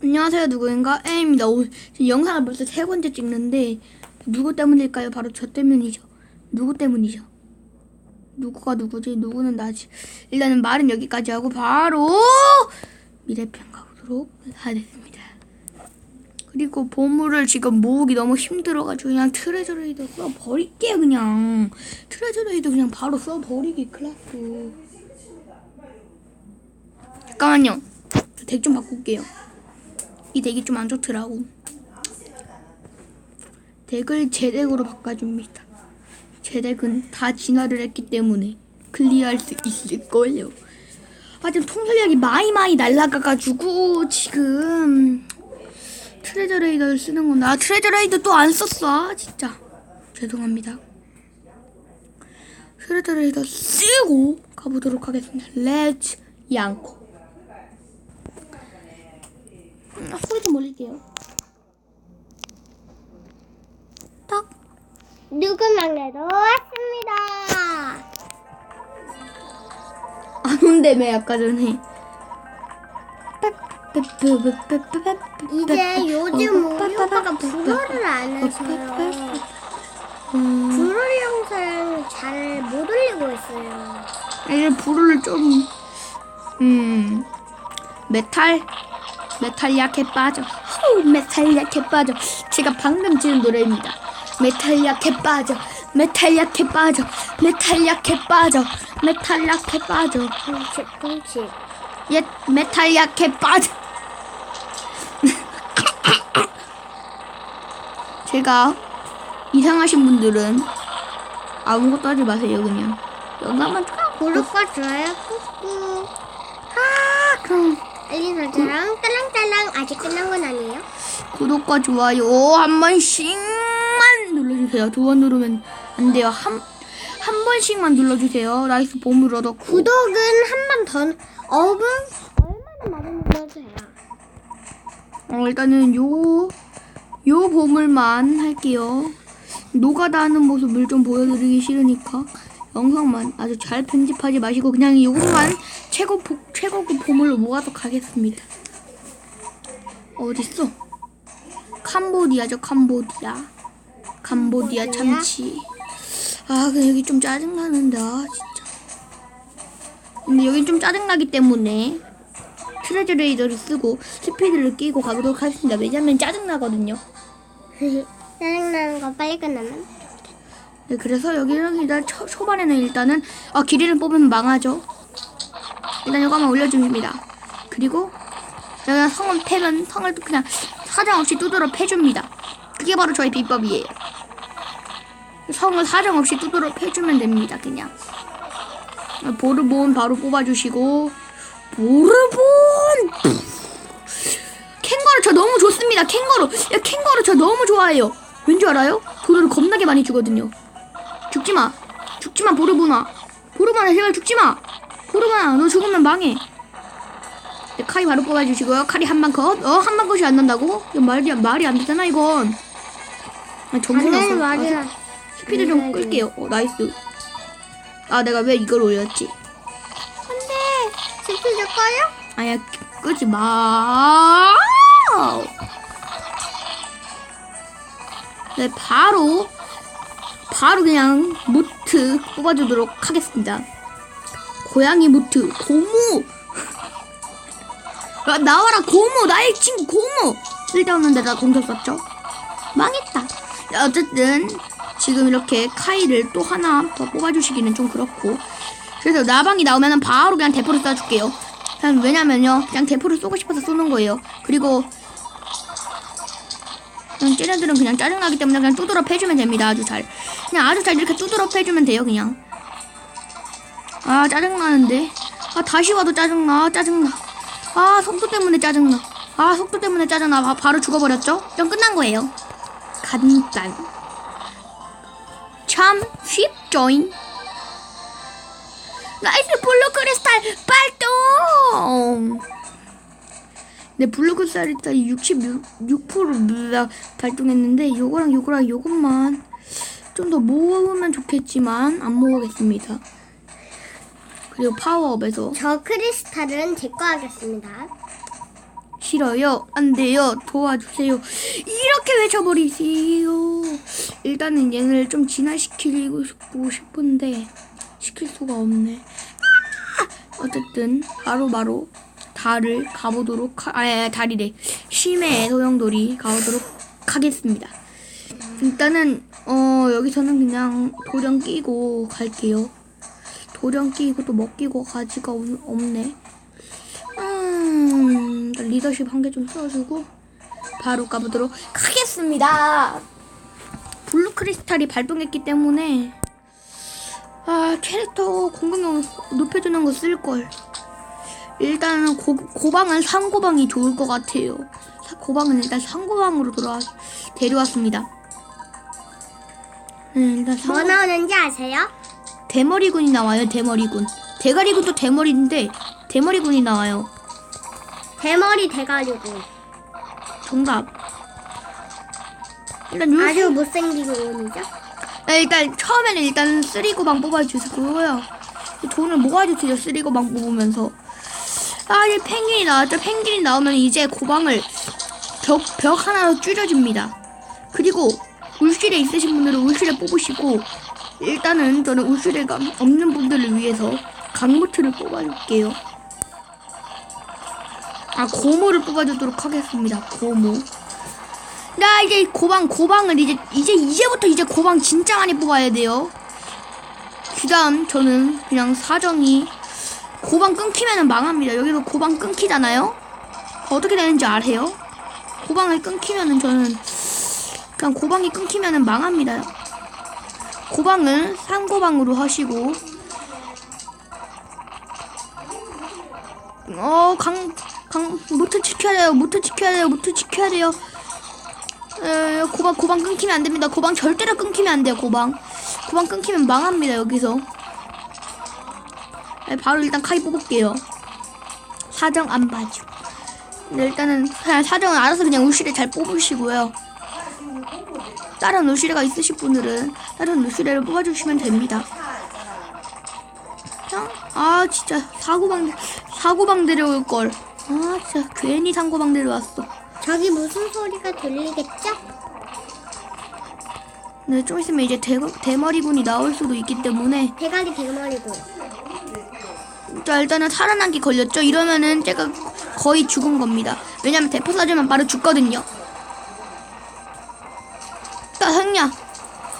안녕하세요. 누구인가? A입니다. 오, 지금 영상을 벌써 세 번째 찍는데 누구 때문일까요? 바로 저 때문이죠. 누구 때문이죠? 누구가 누구지? 누구는 나지? 일단은 말은 여기까지 하고 바로 미래편 가보도록 하겠습니다. 그리고 보물을 지금 모으기 너무 힘들어가지고 그냥 트레저 레이더 써버릴게요 그냥. 트레저 레이더 그냥 바로 써버리기 클라스. 잠깐만요. 덱 좀 바꿀게요 이 덱이 좀 안 좋더라고. 덱을 제 덱으로 바꿔줍니다. 제 덱은 다 진화를 했기 때문에 클리어할 수 있을 거예요. 아 지금 통솔력이 많이 많이 날라가가지고 지금 트레저 레이더를 쓰는 건데 아 트레저 레이더 또 안 썼어 아, 진짜 죄송합니다. 트레저 레이더 쓰고 가보도록 하겠습니다. 렛츠 양코. 음, 소리 좀 올릴게요. 딱. 누구만래도 왔습니다. 안 온다며 아까 전에. 이제 요즘 우리 오빠가 불어를 안 해서요. 음, 불어 영상 잘 못 올리고 있어요. 이제 불을 좀, 음, 메탈, 메탈 약해 빠져. 후, 메탈 약해 빠져. 제가 방금 지은 노래입니다. 메탈 약해 빠져. 메탈 약해 빠져. 메탈 약해 빠져. 메탈 약해 빠져. 뭉치 뭉치. 옛 메탈 약해 빠져. 제가 이상하신 분들은 아무것도 하지 마세요 그냥 영감만 구독과 좋아요 꾹꾹. 아 그럼 알림 설정랑 딸랑딸랑 아직 끝난 건 아니에요? 구독과 좋아요 한 번씩만 눌러주세요 두번 누르면 안 돼요 한 한 번씩만 눌러주세요 나이스 보물 얻었고 구독은 한 번 더. 어분 얼마나 많이 눌러주세요. 어, 일단은 요, 요 보물만 할게요. 노가다 하는 모습을 좀 보여드리기 싫으니까 영상만 아주 잘 편집하지 마시고 그냥 요것만 최고, 보, 최고급 보물로 모아서 가겠습니다. 어딨어? 캄보디아죠, 캄보디아. 캄보디아? 참치. 아, 근데 여기 좀 짜증나는데, 아, 진짜. 근데 여긴 좀 짜증나기 때문에 트레저 레이더를 쓰고 스피드를 끼고 가보도록 하겠습니다. 왜냐면 짜증나거든요. 짜증나는 거 빨리 끝나면. 네, 그래서 여기는 일단 초, 초반에는 일단은 아 길이를 뽑으면 망하죠. 일단 이거 한번 올려줍니다. 그리고 여기다 성을 패면 성을 또 그냥 사정 없이 두드러 패줍니다. 그게 바로 저의 비법이에요. 성을 사정 없이 두드러 패주면 됩니다. 그냥 보르본 바로 뽑아주시고 보르본 캥거루 저 너무 좋습니다. 캥거루 야 캥거루 저 너무 좋아해요. 왠지 알아요? 보르를 겁나게 많이 주거든요. 죽지 마. 죽지 마, 보르보나. 보르보나, 제발 죽지 마. 보르보나, 너 죽으면 망해. 네, 칼이 바로 뽑아주시고요. 칼이 한방 컷. 어, 한 방 컷이 안 난다고? 이거 말이, 말이 안 되잖아, 이건. 아, 정신이 없어. 아, 스피드 좀 끌게요. 어, 나이스. 아, 내가 왜 이걸 올렸지? 근데 스피드 꺼요? 아야, 끄지 마. 네, 바로, 바로 그냥 무트 뽑아주도록 하겠습니다. 고양이 무트, 고무! 야, 나와라, 고무! 나의 친구, 고무! 쓸데없는 데다 공격 썼죠? 망했다. 자, 어쨌든, 지금 이렇게 카이를 또 하나 더 뽑아주시기는 좀 그렇고. 그래서 나방이 나오면은 바로 그냥 대포를 쏴줄게요. 그냥 왜냐면요, 그냥 대포를 쏘고 싶어서 쏘는 거예요. 그리고, 그냥 쟤네들은 그냥 짜증나기 때문에 그냥 두드러 패주면 됩니다. 아주 잘. 그냥 아주 잘 이렇게 두드러 패주면 돼요, 그냥. 아, 짜증나는데. 아, 다시 와도 짜증나. 짜증나. 아, 속도 때문에 짜증나. 아, 속도 때문에 짜증나. 바, 바로 죽어버렸죠? 그럼 끝난 거예요. 간단. 참 쉽죠잉. 나이스 블루 크리스탈 발동! 네, 블루 크리스탈이 66% 발동했는데 요거랑 요거랑 요것만 좀 더 모으면 좋겠지만 안 모으겠습니다. 그리고 파워업에서 저 크리스탈은 제 거 하겠습니다. 싫어요. 안 돼요. 도와주세요. 이렇게 외쳐버리세요. 일단은 얘를 좀 진화시키고 싶은데 시킬 수가 없네. 아! 어쨌든 바로 바로 달을 가보도록 하, 아, 아 달이래. 심해 소용돌이 가보도록 하겠습니다. 일단은 어 여기서는 그냥 도령 끼고 갈게요. 도령 끼고 또 먹기고 가지가 없- 없네. 음, 일단 리더십 한 개 좀 써주고 바로 가보도록 하겠습니다. 블루 크리스탈이 발동했기 때문에 아 캐릭터 공격력 높여주는 거 쓸 걸. 일단은 고, 고방은 상고방이 좋을 것 같아요. 사- 고방은 일단 상고방으로 돌아 데려왔습니다. 네, 일단 뭐 상고 나오는지 아세요? 대머리군이 나와요. 대머리군. 대가리군도 대머리인데 대머리군이 나와요. 대머리 대가리고 정답. 일단 요 아주 못생긴 운이죠. 네, 일단 처음에는 일단 쓰리고방 뽑아주시고요. 돈을 모아주세요. 쓰리고방 뽑으면서. 아 이제 펭귄이 나왔죠. 펭귄이 나오면 이제 고방을 벽, 벽 하나로 줄여줍니다. 그리고 울실에 있으신 분들은 울실에 뽑으시고 일단은 저는 울실에가 없는 분들을 위해서 강무트를 뽑아줄게요. 아 고모를 뽑아주도록 하겠습니다. 고모. 나 이제 고방 고방을 이제 이제 이제부터 이제 고방 진짜 많이 뽑아야 돼요. 그다음 저는 그냥 사정이 고방 끊기면은 망합니다. 여기서 고방 끊기잖아요. 어떻게 되는지 아세요? 고방을 끊기면은 저는 그냥 고방이 끊기면은 망합니다. 고방은 상고방으로 하시고 어 강강 무트 지켜야 돼요. 무트 지켜야 돼요. 무트 지켜야 돼요. 에, 고방 고방 끊기면 안 됩니다. 고방 절대로 끊기면 안 돼요. 고방 고방 끊기면 망합니다. 여기서 에, 바로 일단 카이 뽑을게요. 사정 안 봐줘. 근데 일단은 그냥 사정은 알아서 그냥 울시레 잘 뽑으시고요. 다른 울시레가 있으실 분들은 다른 울시레를 뽑아주시면 됩니다. 아 진짜 사고방 사고방 데려올 걸. 아 진짜 괜히 상고방 데려왔어. 저기 무슨 소리가 들리겠죠? 네, 좀 있으면 이제 대, 대머리군이 나올 수도 있기 때문에 대가리 대머리고 자 일단은 살아남기 걸렸죠. 이러면은 제가 거의 죽은 겁니다. 왜냐면 대포 쏴주면 바로 죽거든요. 자 형냐.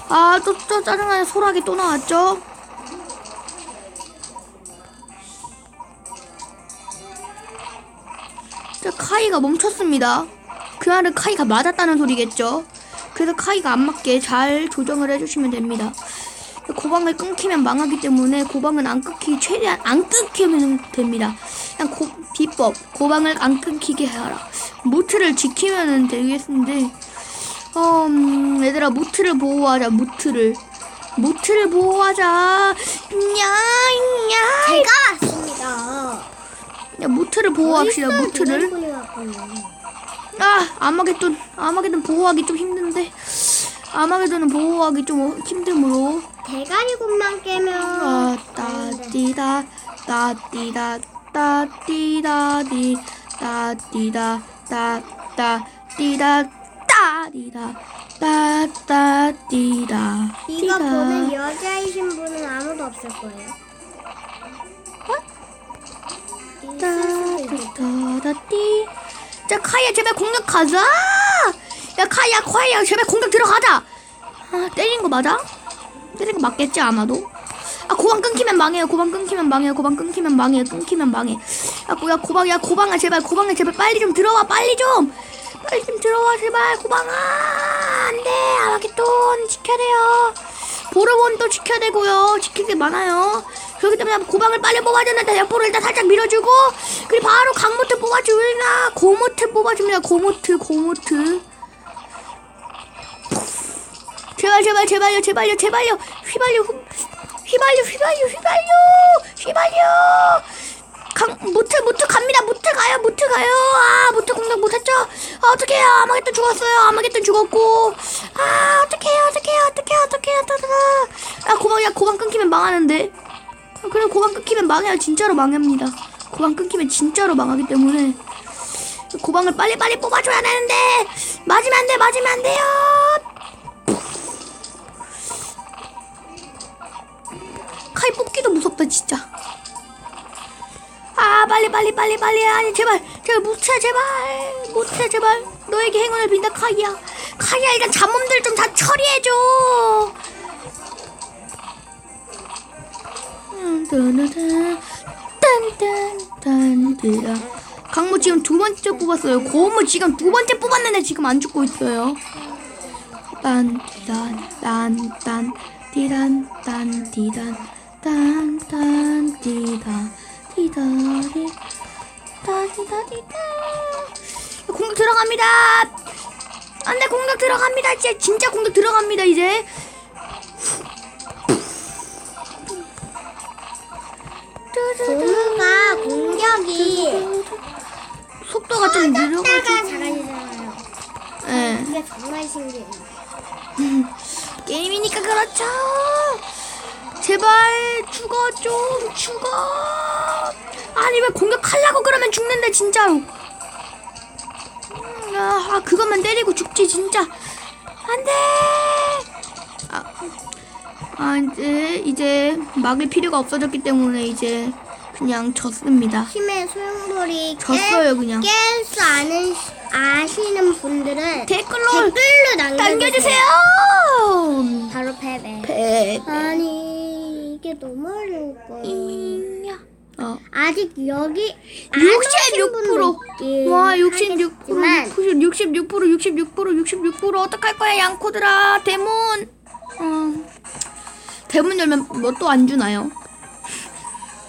아또 또 짜증나는 소라기 또 나왔죠. 자 카이가 멈췄습니다. 그 말은 카이가 맞았다는 소리겠죠. 그래서 카이가 안 맞게 잘 조정을 해주시면 됩니다. 고방을 끊기면 망하기 때문에 고방은 안 끊기 최대한 안 끊기면 됩니다. 그냥 고, 비법 고방을 안 끊기게 하라. 무트를 지키면 되겠는데 어, 음, 얘들아 무트를 보호하자 무트를. 무트를 보호하자. 냐냐 제가 왔습니다. 야 무트를 보호합시다 무트를. 왔군요. 아 아마겟돈 아마겟돈 보호하기 좀 힘든데. 아마겟돈은 보호하기 좀 힘들므로. 대가리군만 깨면 아. 따띠다, 따띠다, 따띠다디, 따띠다, 따따 띠다, 따디다, 따따띠다. 이거 보는 여자이신 분은 아무도 없을 거예요. 있겠다. 따따따따띠. 자, 카이야, 제발 공격 가자! 야, 카이야, 카이야, 제발 공격 들어가자! 아, 때린 거 맞아? 때린 거 맞겠지, 아마도? 아, 고방 끊기면 망해요. 고방 끊기면 망해요. 고방 끊기면 망해요. 끊기면 망해. 야, 고, 야, 고방, 야, 고방아, 제발, 고방아, 제발 빨리 좀 들어와, 빨리 좀! 빨리 좀 들어와, 제발, 고방아! 안 돼! 아마겟돈 지켜야 돼요. 보르본도 지켜야 되고요. 지킬 게 많아요. 그렇기 때문에 고방을 빨리 뽑아야 되는데 옆으로 일단 살짝 밀어주고 그리고 바로 강모트 뽑아주나 고모트 뽑아줍니다. 고모트 고모트 제발 제발 제발요 제발요 제발요 휘발유 휘- 휘발유 휘발유 휘발유 휘발유 강 모트 모트 갑니다. 모트 가요 모트 가요. 아 모트 공격 못했죠? 아 어떡해요. 아마겟돈 죽었어요. 아마겟돈 죽었고. 아 어떡해요 어떡해요 어떡해요 어떡해요 어떡해요. 아 고방 야 고방 끊기면 망하는데. 아, 그래 고방 끊기면 망해요. 진짜로 망합니다. 고방 끊기면 진짜로 망하기 때문에. 고방 고방을 빨리빨리 뽑아줘야 되는데. 맞으면 안 돼, 맞으면 안 돼요. 칼 뽑기도 무섭다 진짜. 아 빨리 빨리 빨리 빨리. 아니 제발. 제발 못해 제발. 못해 제발. 너에게 행운을 빈다 카이야. 카이야 일단 잡몸들 좀 다 처리해줘. 딴딴딴딴 강모 지금 두 번째 뽑았어요. 고모 지금 두 번째 뽑았는데 지금 안 죽고 있어요. 딴딴딴딴 디단 딴 디단 딴딴 디 단 디다리 다디다디다. 공격 들어갑니다. 안돼 공격 들어갑니다. 이제 진짜 공격 들어갑니다 이제. 고무가 공격이 속도가 좀 느려가지고. 예. 이게 정말 신기해요. 게임이니까 그렇죠. 제발 죽어 좀 죽어 아니 왜 공격하려고 그러면 죽는데 진짜로 음, 아, 아 그것만 때리고 죽지 진짜 안돼 아, 아 이제 이제 막을 필요가 없어졌기 때문에 이제 그냥 졌습니다 힘의 소용돌이 졌어요 그냥 깰 수 아는 아시는 분들은 댓글로 댓글로 남겨주세요. 바로 패배. 배 아니 이게 너무 어려울 거예요. 이야. 어. 아직 여기 안 66%. 와, 66%. 하겠지만 66%, 66%, 66%. 어떡할 거야, 양코들아. 대문. 어. 대문 열면 뭐 또 안 주나요?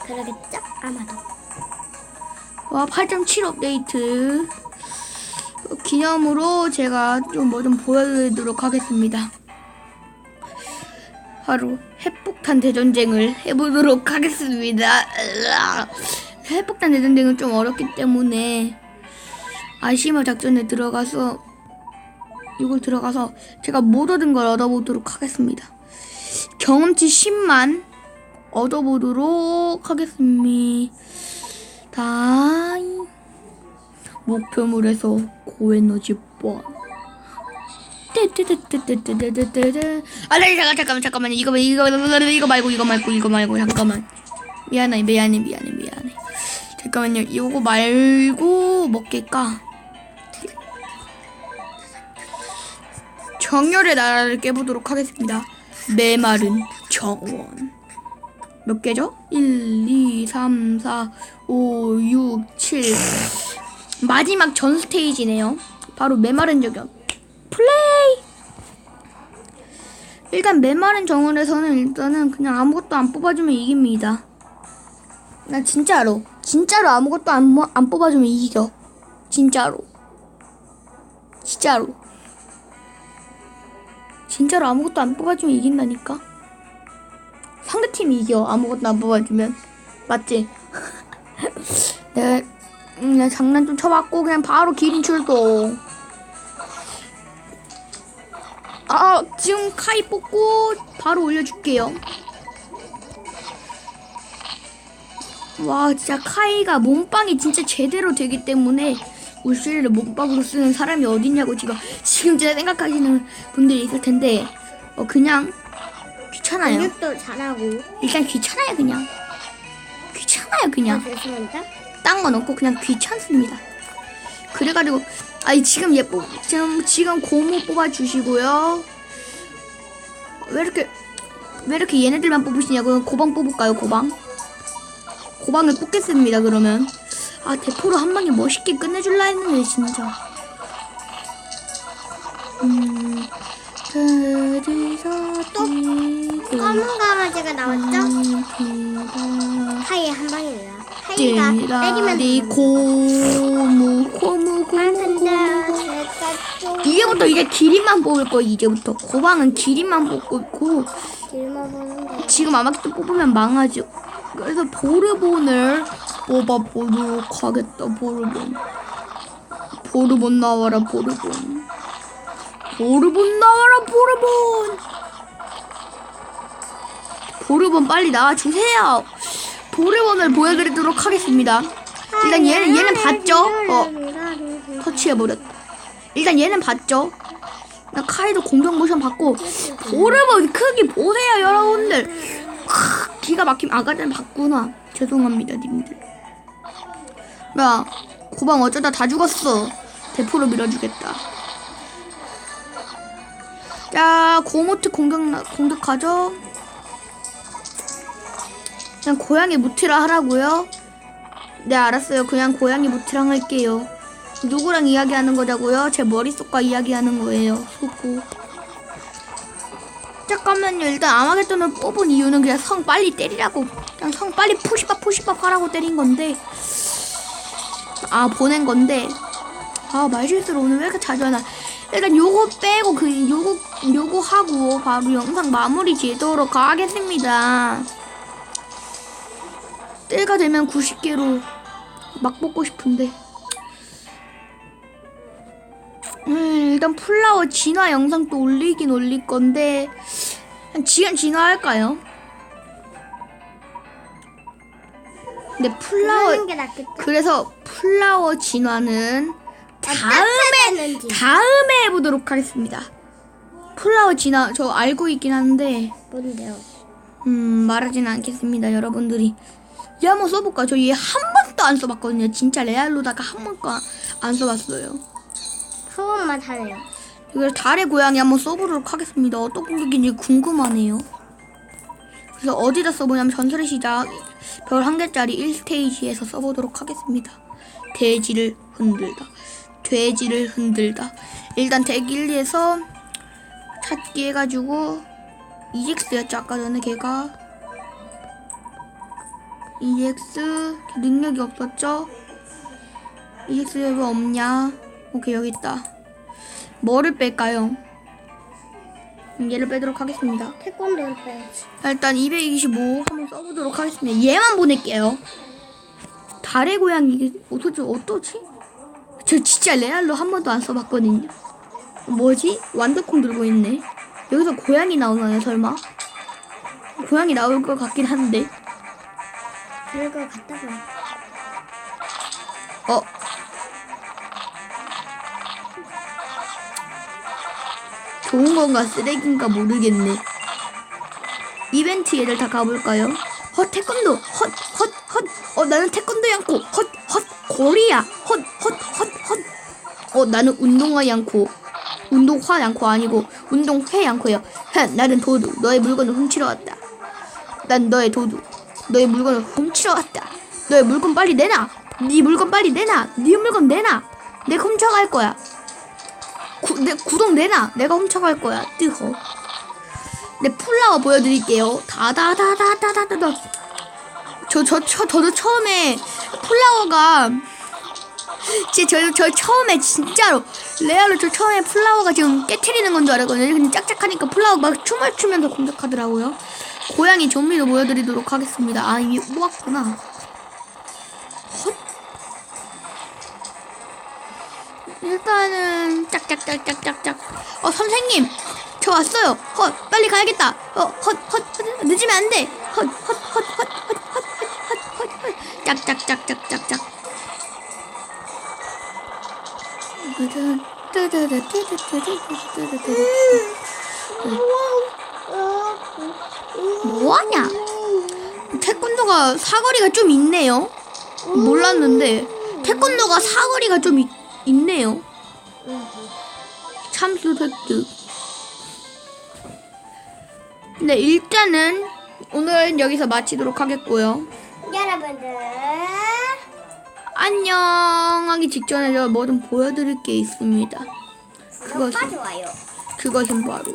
그러겠죠? 아마도. 와, 8.7 업데이트. 어, 기념으로 제가 좀뭐 좀 보여드리도록 하겠습니다. 바로 핵폭탄 대전쟁을 해보도록 하겠습니다. 핵폭탄 대전쟁은 좀 어렵기 때문에 아시마 작전에 들어가서 이걸 들어가서 제가 못 얻은 걸 얻어보도록 하겠습니다. 경험치 10만 얻어보도록 하겠습니다. 목표물에서 고에너지 뻔. 아, 네, 잠깐 잠깐만 잠깐만 이거 이거 이거 말고 이거 말고 이거 말고 잠깐만. 미안해 미안해 미안해 미안해. 잠깐만요. 이거 말고 먹겠까? 정열의 나라를 깨보도록 하겠습니다. 메마른 정원. 몇 개죠? 1, 2, 3, 4, 5, 6, 7. 마지막 전 스테이지네요. 바로 메마른 저격. 플레이! 일단 메마른 정원에서는 일단은 그냥 아무것도 안 뽑아주면 이깁니다. 나 진짜로. 진짜로 아무것도 안, 모- 안 뽑아주면 이겨. 진짜로. 진짜로. 진짜로 아무것도 안 뽑아주면 이긴다니까? 상대팀이 이겨. 아무것도 안 뽑아주면. 맞지? 내가, 음, 그냥 장난 좀 쳐봤고, 그냥 바로 기린 출동. 아, 지금 카이 뽑고, 바로 올려줄게요. 와, 진짜 카이가 몸빵이 진짜 제대로 되기 때문에, 울시리를 몸빵으로 쓰는 사람이 어딨냐고 지금, 지금 제가 생각하시는 분들이 있을 텐데, 어, 그냥, 귀찮아요. 공격도 잘하고. 일단 귀찮아요 그냥 귀찮아요 아, 그냥 죄송합니다. 딴건 없고 그냥 귀찮습니다 그래가지고 아니 지금 예뻐 지금 지금 고무 뽑아주시고요 왜 이렇게 왜 이렇게 얘네들만 뽑으시냐고요 고방 뽑을까요 고방 고방을 뽑겠습니다 그러면 아 대포로 한 방에 멋있게 끝내줄라 했는데 진짜 음 드디어 또 검은 강아지가 나왔죠? 음. 하이에 한 방입니다. 하이가 때리면. 고무 고무 고무 고무 이제부터 이제 기린만 뽑을 거야 이제부터. 고방은 기린만 뽑고 있고 길만 지금 아마도 뽑으면 망하죠 그래서 보르본을 뽑아보도록 하겠다 보르본. 보르본 나와라 보르본. 보르본 나와라 보르본! 보르본 빨리 나와주세요. 보르본을 보여드리도록 하겠습니다. 일단 얘는 얘는 봤죠? 어 터치해버렸다. 일단 얘는 봤죠? 나 카이도 공격 모션 받고 오르본 크기 보세요 여러분들. 크, 기가 막힘 아까 전에 봤구나. 죄송합니다 님들. 야 고방 어쩌다 다 죽었어. 대포로 밀어주겠다. 자 고모트 공격 나- 공격하죠? 그냥 고양이 무티라 하라고요? 네 알았어요. 그냥 고양이 무티랑 할게요 누구랑 이야기하는 거냐고요? 제 머릿속과 이야기하는 거예요. 소고. 잠깐만요. 일단 아마겟돈을 뽑은 이유는 그냥 성 빨리 때리라고. 그냥 성 빨리 푸시밥 푸시밥 하라고 때린 건데. 아 보낸 건데. 아 말실수를 오늘 왜 이렇게 자주 하나. 일단 요거 빼고 그 요거 요거 하고 바로 영상 마무리 지도록 하겠습니다. 때가 되면 90개로 막 뽑고 싶은데. 일단 플라워 진화 영상 또 올리긴 올릴 건데 지금 진화할까요? 근데 플라워 하는 게 낫겠죠? 그래서 플라워 진화는 다음에 했는지. 다음에 해보도록 하겠습니다. 플라워 진화 저 알고 있긴 한데 뭔데요? 음 말하지는 않겠습니다 여러분들이 얘 한번 써볼까? 저 얘 한 번도 안 써봤거든요. 진짜 레알로다가 한 번도 안 써봤어요. 소원만 하네요. 이걸 달의 고양이 한번 써보도록 하겠습니다. 어떤 공격인지 궁금하네요. 그래서 어디다 써보냐면 전설의 시작 별 한 개짜리 1스테이지에서 써보도록 하겠습니다. 돼지를 흔들다. 돼지를 흔들다. 일단 대길리에서 찾기 해가지고 EX였죠 아까 전에 걔가 EX 능력이 없었죠? EX 왜 없냐? 오케이 여기 있다. 뭐를 뺄까요? 음, 얘를 빼도록 하겠습니다. 태권도를 빼야지. 일단 225 한번 써보도록 하겠습니다. 얘만 보낼게요. 달의 고양이 어쩌지 어떠지? 저 진짜 레알로 한 번도 안 써봤거든요. 뭐지? 완두콩 들고 있네. 여기서 고양이 나오나요 설마? 고양이 나올 것 같긴 한데. 별거 같다고. 어. 좋은 건가 쓰레기인가 모르겠네. 이벤트 얘들 다 가볼까요? 헛 태권도. 헛 헛 헛. 어 나는 태권도 양코. 헛 헛. 고리야. 헛 헛 헛 헛. 어 나는 운동화 양코. 운동화 양코 아니고 운동회 양코예요. 하, 나는 도둑 너의 물건을 훔치러 왔다. 난 너의 도둑 너의 물건을 훔치러 왔다. 너의 물건 빨리 내놔. 네 물건 빨리 내놔. 네 물건 내놔. 내가 훔쳐갈 거야 구, 내 구독 내놔. 내가 훔쳐갈 거야. 뜨거 네 플라워 보여드릴게요. 다다다다다다다. 저 저 저, 저도 처음에 플라워가 진짜 저, 저 처음에 진짜로 레알로 저 처음에 플라워가 지금 깨트리는 건 줄 알았거든요. 근데 짝짝하니까 플라워가 막 춤을 추면서 공격하더라고요. 고양이 좀비도 보여드리도록 하겠습니다. 아 이게 모았구나 일단은 짝짝짝짝짝짝. 어 선생님! 저 왔어요. 헛 빨리 가야겠다. 어헛헛 늦으면 안 돼. 헛헛헛헛헛헛헛헛 짝짝짝짝짝짝. 뭐하냐 태권도가 사거리가 좀 있네요 몰랐는데 태권도가 사거리가 좀 있, 있네요. 참수 획득 네 일단은 오늘은 여기서 마치도록 하겠고요. 여러분들. 안녕하기 직전에 제가 뭐 좀 보여드릴 게 있습니다. 그것은 좋아요. 그것은 바로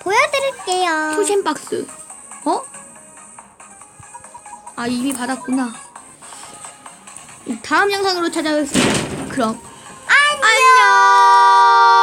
보여드릴게요. 푸신박스. 어? 아 이미 받았구나. 다음 영상으로 찾아뵙겠습니다. 그럼 안녕.